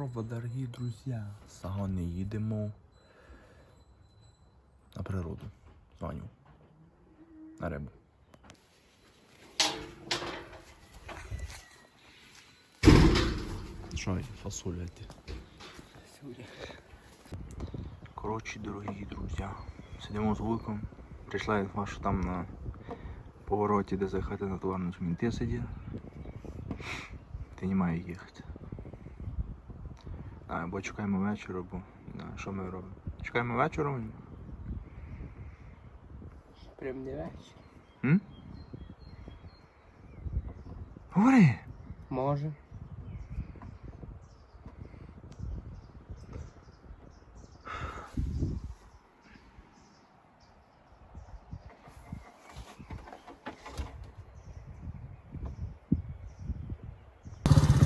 здорово, дорогі друзі! Сьогодні їдемо на природу. Ваню. На рибу. Що, фасоля ти? Коротше, дорогі друзі, сидимо з Вуйком. Прийшла інфа, що там на повороті, де заїхати на товарну мінти сидять. Ти не має їхати. А, бо чекаємо вечора, бо що ми робимо. Чекаємо вечора. Прям не вечір. М? Говори! Може.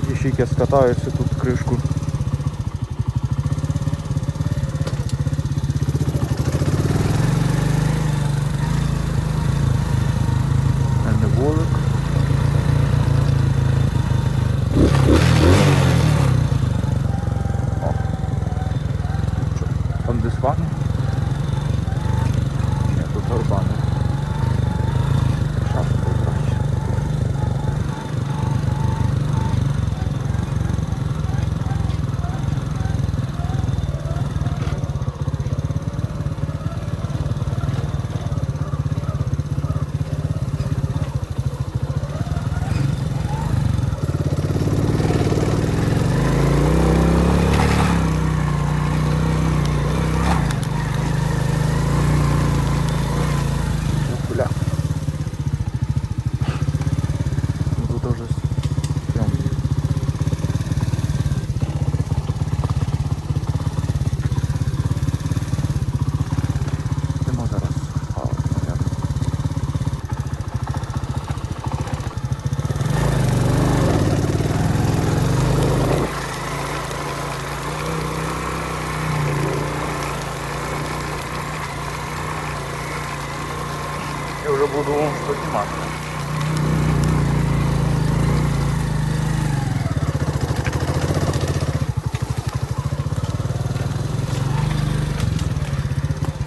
Дівчинки скатаються тут кришку.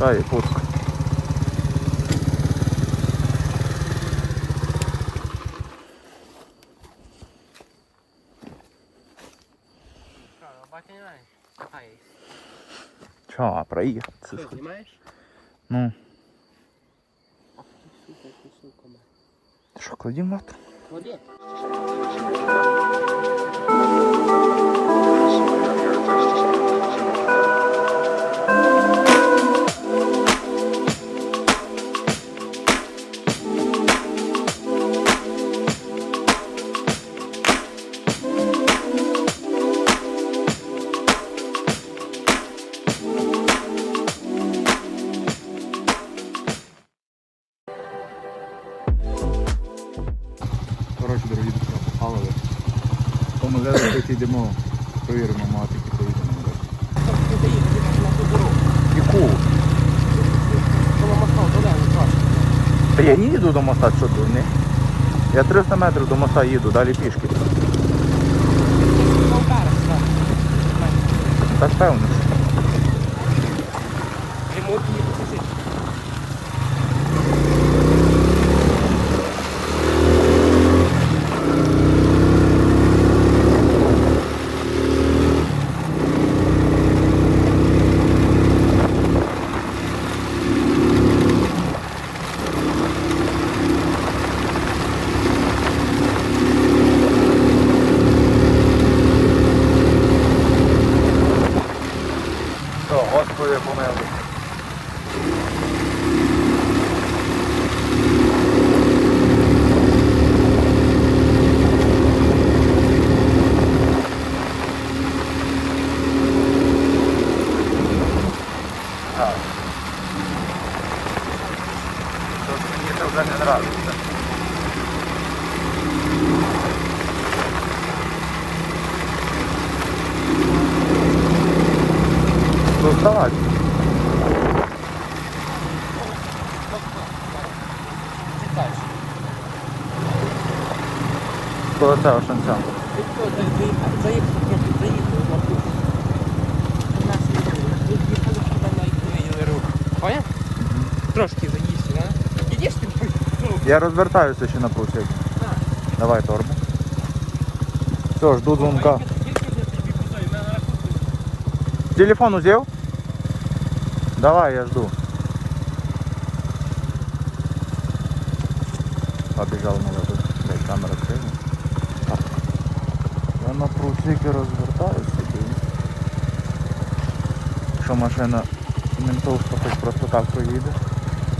Та і пуск. Бати не маєш? Катає. Чо, проїхати? Це Що, ж хоч- знімаєш? Ну, Ах ти сука, ти сука, Помогли перевіримо матики, поїдемо. Яку? Та я не їду до моста, що дурний. Я 300 метрів до моста їду, далі пішки. Так певно. Що, господи, помилуй. Так. Коло цього шанця. Поняв? Трошки заїсти, да? Ідеш ти Я розвертаюся ще на Так. Давай торбу. Все, жду дзвонка. Телефон узел? Давай, я жду. Побежал молодой. Дай камера открыла. Я на прусики розвертаюся. Якщо машина ментовська хоч просто так поїде,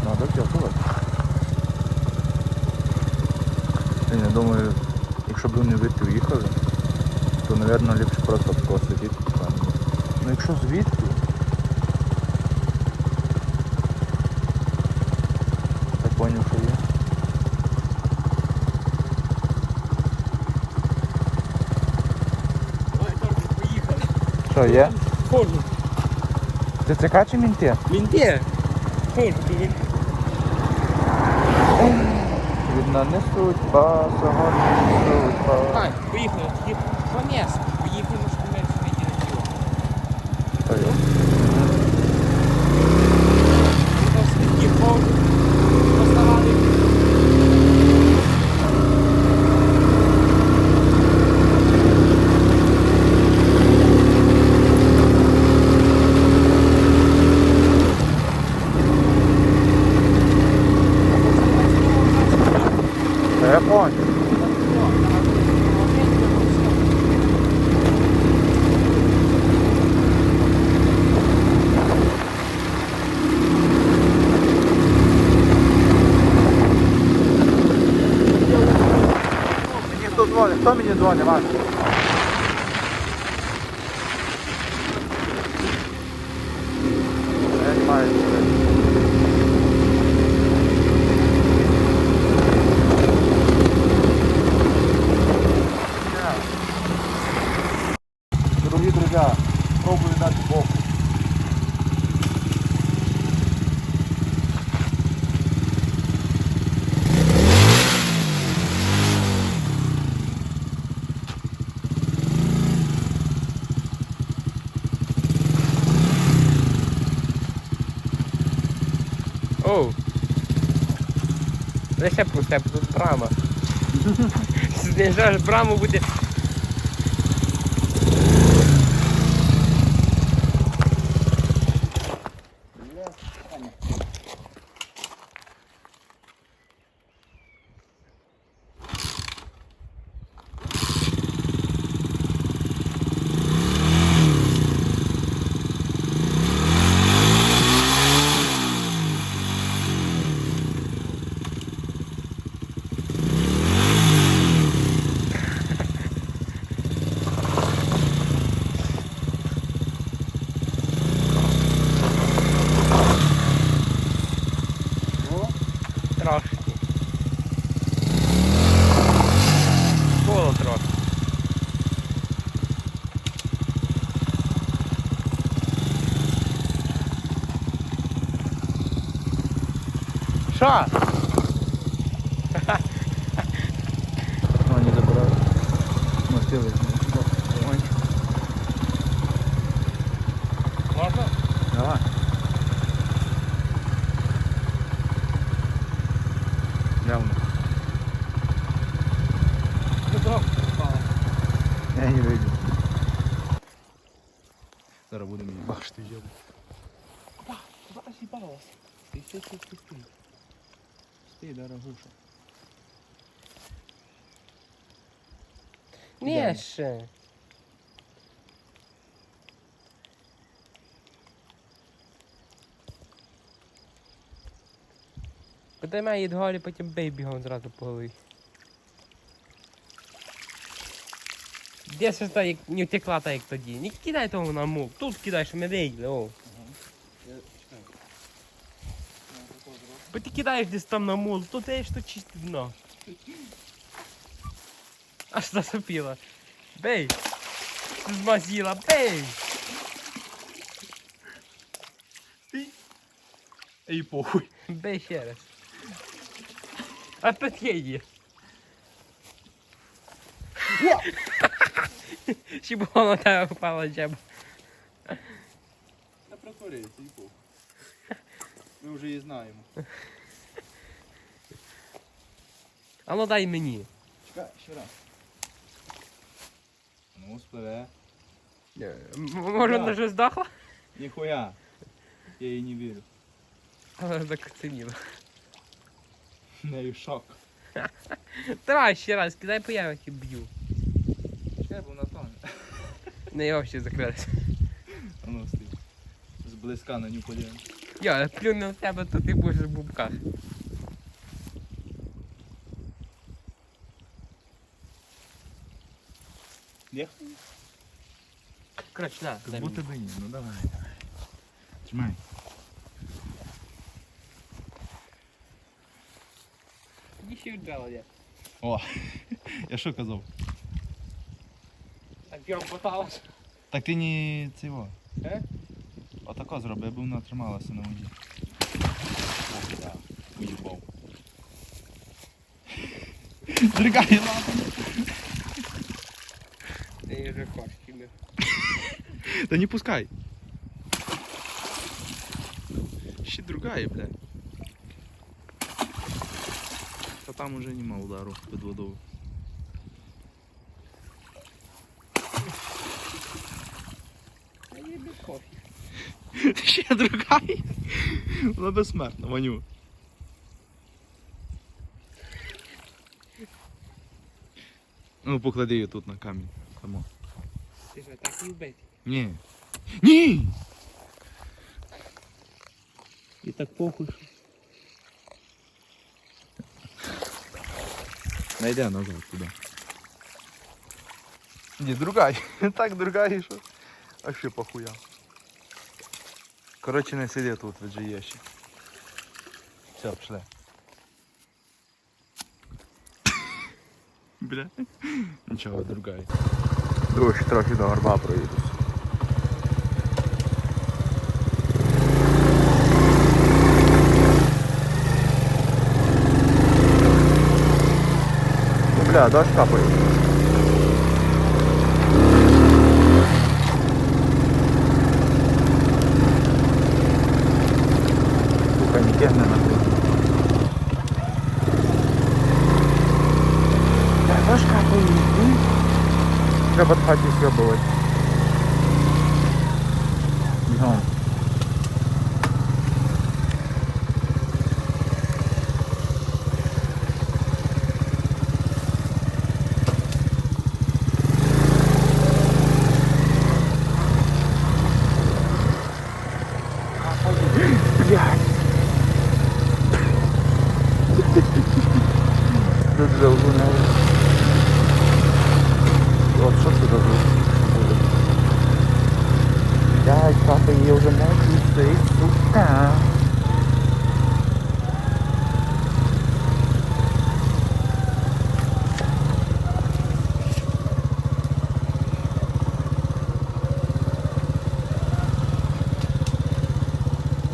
треба дякувати. Я думаю, якщо б вони звідти уїхали, то, мабуть, ліпше просто тако сидіти там. Ну якщо звідти. Я поняв, що є. Давай, торби, поїхали. Що є? Ходжу. Це ЦК чи мінти? Ходжу, він. Видно, не судьба, сьогодні не судьба. Ай, поїхали. По місту. Поїхали, що ми собі ділимо. Що є? Їхав, поставали. Та я понял. Мені хто дзвонить? Хто мені дзвонить, Вася? Я не маю. Дорогі друзі, пробую дати боку. Оу. Лише пусте, тут брама. Знижаєш браму буде. Трошки. Було трохи. Що? Ну, они забирают. Мотивы. Можна? Давай. Явно. Ну, трохи попало. Я не вийду. Зараз будемо бачити їду. Куда з'їбалась? Ти все це ти стій. Стій, дорогуша. Ще. Куди має їд потім бей бігом зразу по голові. Де ж та як не втекла та як тоді? Не кидай того на мул. Тут кидай, що ми виділи, о. Бо ти кидаєш десь там на мул, то те що чисте дно. Аж засопіла. Бей! Змазіла, бей! І похуй. Бей ще раз. А тут є є. Чи було на тебе впало джеба? Та притворюється, і похуй. Ми вже її знаємо. А ну дай мені. Чекай, ще раз. Ну, спливе. Може Да. вона вже здохла? Ніхуя. Я їй не вірю. Але закоценіла. В неї шок. Давай ще раз, кидай по я і б'ю. Чекай, бо вона тоне. Не ще закрилися. А ну стій. Зблизька на ню подивимось. Я плюну на тебе, то ти будеш в бубках. Є? Коротше, на, Как дай будто мені. бы ні. Ну давай, давай. Тримай. Іди ще я. О, я що казав? Так я моталась. Так ти не цього. Е? Отако зроби, аби вона трималася на воді. О, да. Уїбав. Дригай лапу. Ти вже хочеш тебе. Та не пускай. Ще другая, бля. Та там уже нема удару під водою. А я без кофі. Ще другая. Вона безсмертна, Ваню. Ну, поклади її тут на камінь. Само. Ти ж так і вбити. Ні. Ні! І так похуй. що. Найде назад туди. Ні, другай. Так другай, що. А ще похуя. Коротше, не сиди тут, вже є ще. Все, пішли. Бля. Нічого, другай. Дощ трохи до горба проїдусь. Бля, дощ капає. Сука, не тягне на Дощ капає. Треба в хаті сьобувати. Бігом. Блядь. Тут вже лунало. От що це за звук буде? Блядь, папа її вже не піси, сука.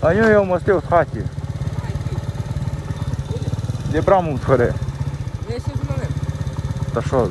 А я його мостив в хаті. Де браму втвори. Я ще змовив. Та що?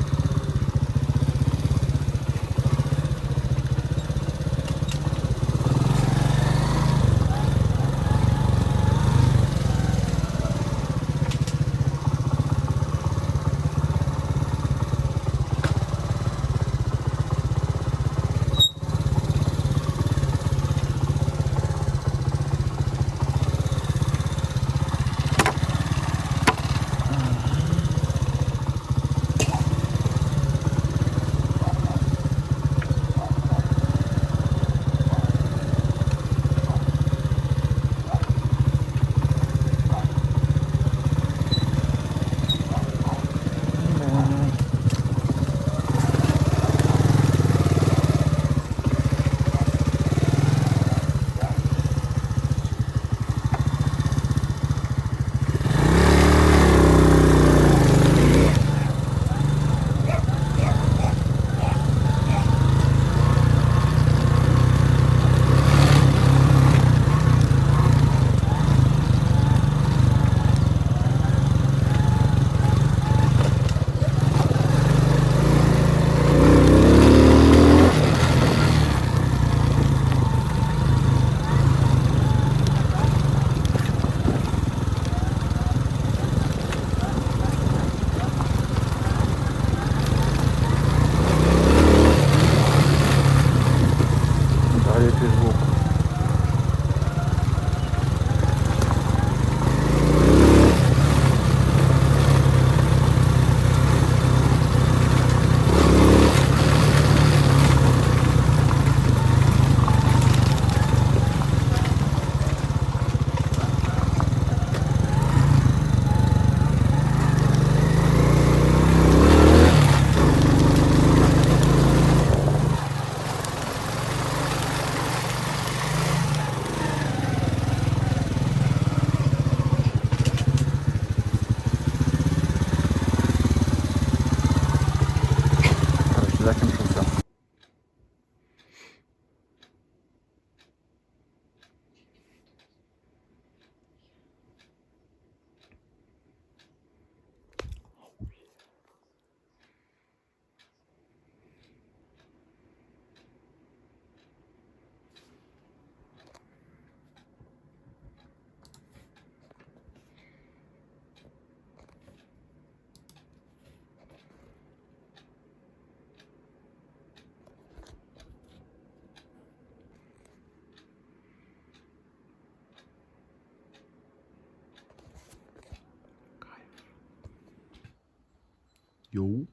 Йоу.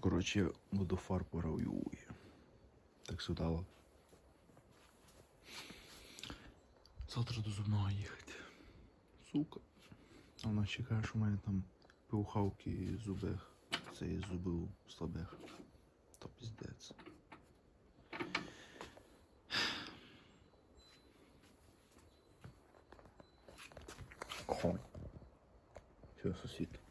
Коротше, водофар параює. Так судало. Завтра до зубного їхати. Сука. А Вона ще каже, що в мене там пивхавки зубех. Це є зуби слабех. То піздець. Конь. Все, сусід.